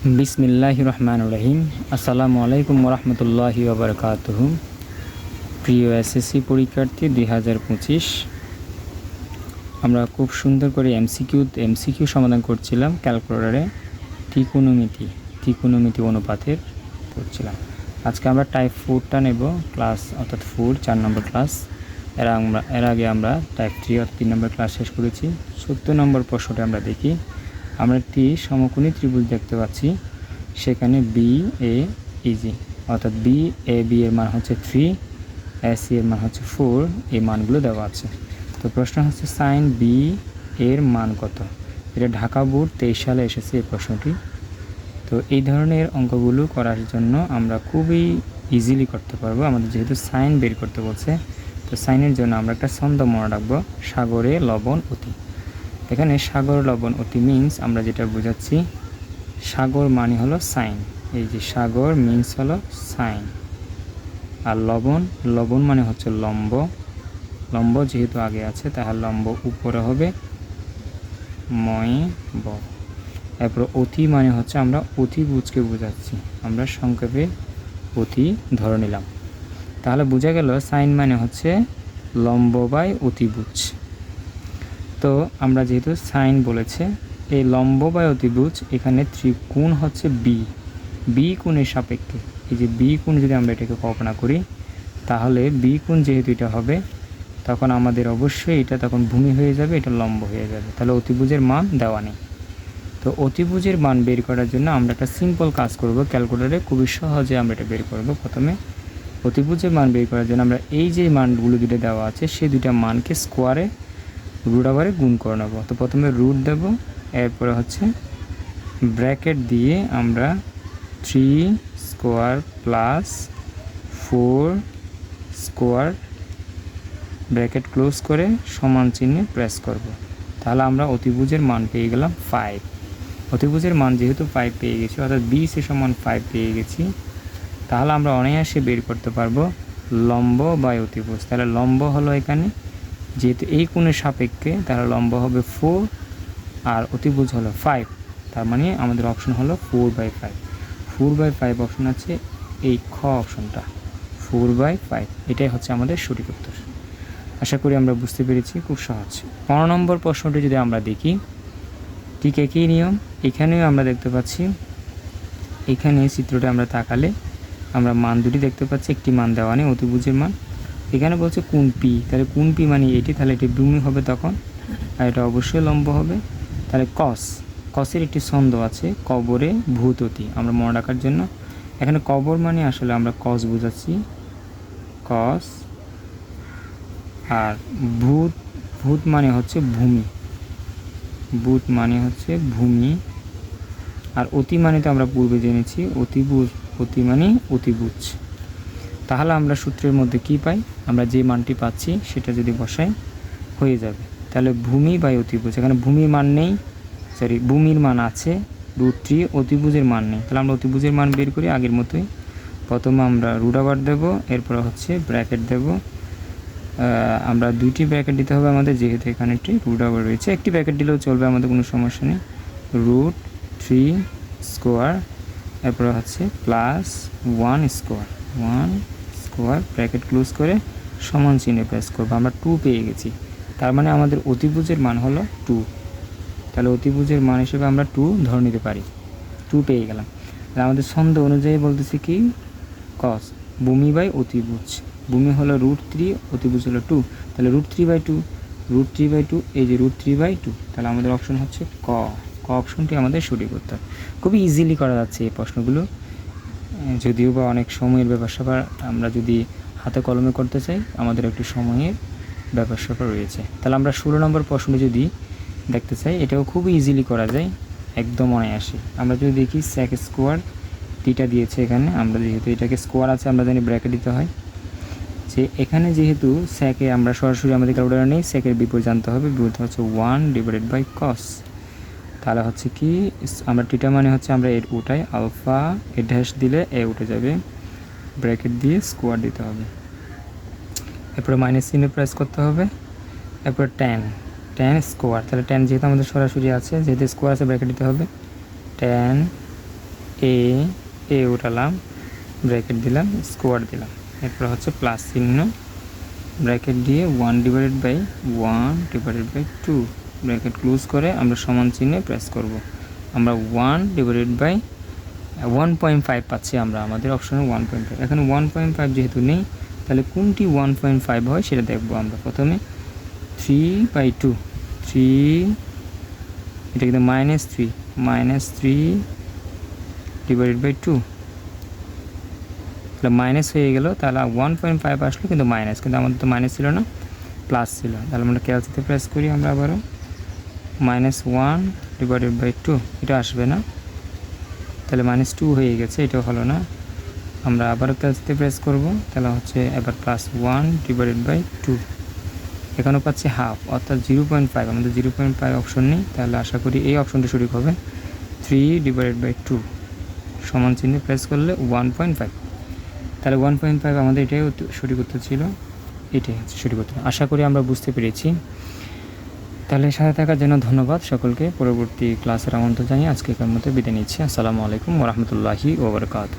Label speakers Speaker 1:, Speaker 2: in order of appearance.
Speaker 1: বিসমিল্লাহ রহমান রহিম। আসসালামু আলাইকুম রহমতুল্লাহি ওবরকাতহ। প্রিয় এসএসসি পরীক্ষার্থী, দুই হাজার পঁচিশ। আমরা খুব সুন্দর করে এমসিকিউ এমসিকিউ সমাধান করছিলাম, ক্যালকুলেটারে ত্রিকোণমিতি ত্রিকোণমিতি অনুপাতের করছিলাম। আজকে আমরা টাইপ ফোরটা নেব ক্লাস অর্থাৎ ফোর চার নম্বর ক্লাস এর আমরা এর আগে আমরা টাইপ থ্রি অর্থাৎ তিন নম্বর ক্লাস শেষ করেছি। সত্তর নম্বর প্রশ্নটা আমরা দেখি। আমরা একটি সমকোণী ত্রিভুজ দেখতে পাচ্ছি। সেখানে বি এ ইজি অর্থাৎ বি এ বি এর মান হচ্ছে থ্রি এস এর মান হচ্ছে ফোর এই মানগুলো দেওয়া আছে। তো প্রশ্ন হচ্ছে সাইন বি এর মান কত? এটা ঢাকা বোর্ড তেইশ সালে এসেছে এই প্রশ্নটি। তো এই ধরনের অঙ্কগুলো করার জন্য আমরা খুবই ইজিলি করতে পারব। আমাদের যেহেতু সাইন বের করতে বলছে, তো সাইনের জন্য আমরা একটা ছন্দ মনে রাখব, সাগরে লবণ অতি। এখানে সাগর লবণ অতি মিন্স আমরা যেটা বোঝাচ্ছি, সাগর মানে হলো সাইন। এই যে সাগর মিন্স হলো সাইন। আর লবণ লবণ মানে হচ্ছে লম্ব। লম্ব যেহেতু আগে আছে তাহার লম্ব উপরে হবে ময় ব। এরপর অতি মানে হচ্ছে আমরা অতিভুজকে বোঝাচ্ছি। আমরা সংক্ষেপে অতি ধরে নিলাম। তাহলে বোঝা গেল সাইন মানে হচ্ছে লম্ব বাই অতিভুজ তো আমরা যেহেতু সাইন বলেছে, এই লম্ব বা অতিভুজ এখানে ত্রিকোণ হচ্ছে বি বি কোণের সাপেক্ষে। এই যে বি কোণ যদি আমরা এটাকে কল্পনা করি, তাহলে বি কোণ যেহেতু এটা হবে, তখন আমাদের অবশ্যই এটা তখন ভূমি হয়ে যাবে, এটা লম্ব হয়ে যাবে। তাহলে অতিভুজের মান দেওয়া নেই। তো অতিভুজের মান বের করার জন্য আমরা একটা সিম্পল কাজ করব ক্যালকুলেটারে খুবই সহজে আমরা এটা বের করব প্রথমে। অতিভুজের মান বের করার জন্য আমরা এই যে মানগুলো দুটো দেওয়া আছে সেই দুটা মানকে স্কোয়ারে রুট আবারে গুণ করে নেব। তো প্রথমে রুট দেবো, এরপরে হচ্ছে ব্র্যাকেট দিয়ে আমরা three square plus four square bracket close করে সমান চিহ্নে প্রেস করব। তাহলে আমরা অতিভুজের মান পেয়ে গেলাম ফাইভ অতিভুজের মান যেহেতু ফাইভ পেয়ে গেছি, অর্থাৎ বি সে সমান ফাইভ পেয়ে গেছি, তাহলে আমরা অনায়াসে বের করতে পারব লম্ব বা অতিভুজ। তাহলে লম্ব হলো এখানে যেহেতু এই কোণের সাপেক্ষে তাহলে লম্ব হবে ফোর আর অতিভুজ হলো ফাইভ তার মানে আমাদের অপশন হলো four by five four by five option আছে, এই খ অপশনটা ফোর বাই ফাইভ এটাই হচ্ছে আমাদের সঠিক উত্তর। আশা করি আমরা বুঝতে পেরেছি, খুব সহজ। পনেরো নম্বর প্রশ্নটি যদি আমরা দেখি, ঠিক একই নিয়ম, এখানেও আমরা দেখতে পাচ্ছি, এখানে চিত্রটা আমরা তাকালে আমরা মান দুটি দেখতে পাচ্ছি, একটি মান দেওয়া নেই, অতিভুজের মান। এখানে বলছে কোন পি? তাহলে কোন পি মানে এটি? তাহলে এটি ভূমি হবে তখন। আর এটা অবশ্যই লম্ব হবে। তাহলে কস কসের একটি ছন্দ আছে, কবরে ভূততি। আমরা মনে রাখার জন্য। এখানে কবর মানে আসলে আমরা কস বোঝাচ্ছি। কস আর ভূত ভূত মানে হচ্ছে ভূমি। ভূত মানে হচ্ছে ভূমি। আর অতি মানে তো আমরা পূর্বে জেনেছি অতিভুজ অতি মানে অতিভুজ তাহলে আমরা সূত্রের মধ্যে কি পাই? আমরা যে মানটি পাচ্ছি, সেটা যদি বসাই, হয়ে যাবে। তাহলে ভূমি বাই অতিভুজ। এখানে ভূমির মান নেই সরি ভূমির মান আছে রুট থ্রি অতিভুজের মান নেই। তাহলে আমরা অতিভুজের মান বের করি আগের মতোই। প্রথমে আমরা রুট আবার দেবো, এরপর হচ্ছে ব্র্যাকেট দেব। আমরা দুইটি ব্র্যাকেট দিতে হবে আমাদের, যেহেতু এখানে একটি রুট আবার রয়েছে। একটি ব্র্যাকেট দিলেও চলবে, আমাদের কোনো সমস্যা নেই। রুট থ্রি স্কোয়ার এরপর হচ্ছে plus one square one square bracket close করে সমান চিহ্নে প্রেস করব। আমরা টু পেয়ে গেছি। তার মানে আমাদের অতিভুজের মান হলো টু তাহলে অতিভুজের মান হিসেবে আমরা টু ধরে নিতে পারি। টু পেয়ে গেলাম। তাহলে আমাদের ছন্দ অনুযায়ী বলতেছি কি? কস ভূমি বাই অতিভুজ। ভূমি হলো রুট থ্রি অতিভুজ হলো টু তাহলে root three by two root three by two এই যে রুট থ্রি বাই টু তাহলে আমাদের অপশন হচ্ছে ক। ক অপশনটি আমাদের সঠিক উত্তর। খুবই ইজিলি করা যাচ্ছে এই প্রশ্নগুলো। যদিও বা অনেক সময়ের ব্যাপার স্যাপার, আমরা যদি হাতে কলমে করতে চাই, আমাদের একটু সময়ের ব্যাপার স্যাপার রয়েছে। তাহলে আমরা ষোলো নম্বর প্রশ্ন যদি দেখতে চাই, এটাও খুবই ইজিলি করা যায়, একদম অনায়াসে। আমরা যদি দেখি স্যাক স্কোয়ার তিটা দিয়েছে এখানে, আমরা যেহেতু এটাকে স্কোয়ার আছে, আমরা জানি ব্র্যাকেট দিতে হয়। যে এখানে যেহেতু স্যাকে আমরা সরাসরি আমাদের ক্যালকুলেটার নেই স্যাকের বিপরীত জানতে হবে, বিপরীত হচ্ছে ওয়ান ডিভাইডেড বাই কস তাহলে হচ্ছে কি আমরা টিটা মানে হচ্ছে আমরা এর উঠাই, আলফা এ ড্যাশ দিলে এ উঠে যাবে। ব্র্যাকেট দিয়ে স্কোয়ার দিতে হবে। এরপরে মাইনাস চিহ্ন প্রেস করতে হবে। এরপরে টেন টেন স্কোয়ার তাহলে টেন যেহেতু আমাদের সরাসরি আছে, যেহেতু স্কোয়ার আছে, ব্র্যাকেট দিতে হবে। টেন এ এ উঠালাম, ব্র্যাকেট দিলাম স্কোয়ার দিলাম। এরপর হচ্ছে প্লাস চিহ্ন, ব্র্যাকেট দিয়ে one divided by one divided by two bracket close করে আমরা সমান চিহ্নে প্রেস করব। আমরা one divided by one point five পাচ্ছি আমরা, আমাদের অপশনে ওয়ান পয়েন্ট ফাইভ এখানে ওয়ান পয়েন্ট ফাইভ যেহেতু নেই, তাহলে কোনটি ওয়ান পয়েন্ট ফাইভ হয় সেটা দেখব আমরা। প্রথমে থ্রি বাই টু থ্রি এটা কিন্তু minus three minus three divided by two তাহলে মাইনাস হয়ে গেল, তাহলে ওয়ান পয়েন্ট ফাইভ আসলো কিন্তু মাইনাস কিন্তু আমাদের তো মাইনাস ছিল না প্লাস ছিল। তাহলে আমরা ক্যালসিতে প্রেস করি আমরা আবারও। Minus one divided by two, এটা আসবে না। তাহলে মাইনাস টু হয়ে গেছে, এটাও হলো না। আমরা আবারও ক্যালসিতে প্রেস করব, তাহলে হচ্ছে এবার plus one divided by two এখানেও পাচ্ছি হাফ অর্থাৎ জিরো পয়েন্ট ফাইভ আমাদের জিরো পয়েন্ট ফাইভ অপশন নেই। তাহলে আশা করি এই অপশনটা সঠিক হবে। থ্রি ডিভাইডেড বাই টু সমান চিহ্নে প্রেস করলে ওয়ান পয়েন্ট ফাইভ তাহলে ওয়ান পয়েন্ট ফাইভ আমাদের এটাই সঠিক উত্তর ছিল। এটাই হচ্ছে সঠিক উত্তর। আশা করি আমরা বুঝতে পেরেছি। তাহলে সাথে থাকার জন্য ধন্যবাদ সকলকে। পরবর্তী ক্লাসের আমন্ত্রণ জানিয়ে আজকে মতো বিদায় নিচ্ছি। আসসালামু আলাইকুম ওরহমতুল্লাহি ওবরকাত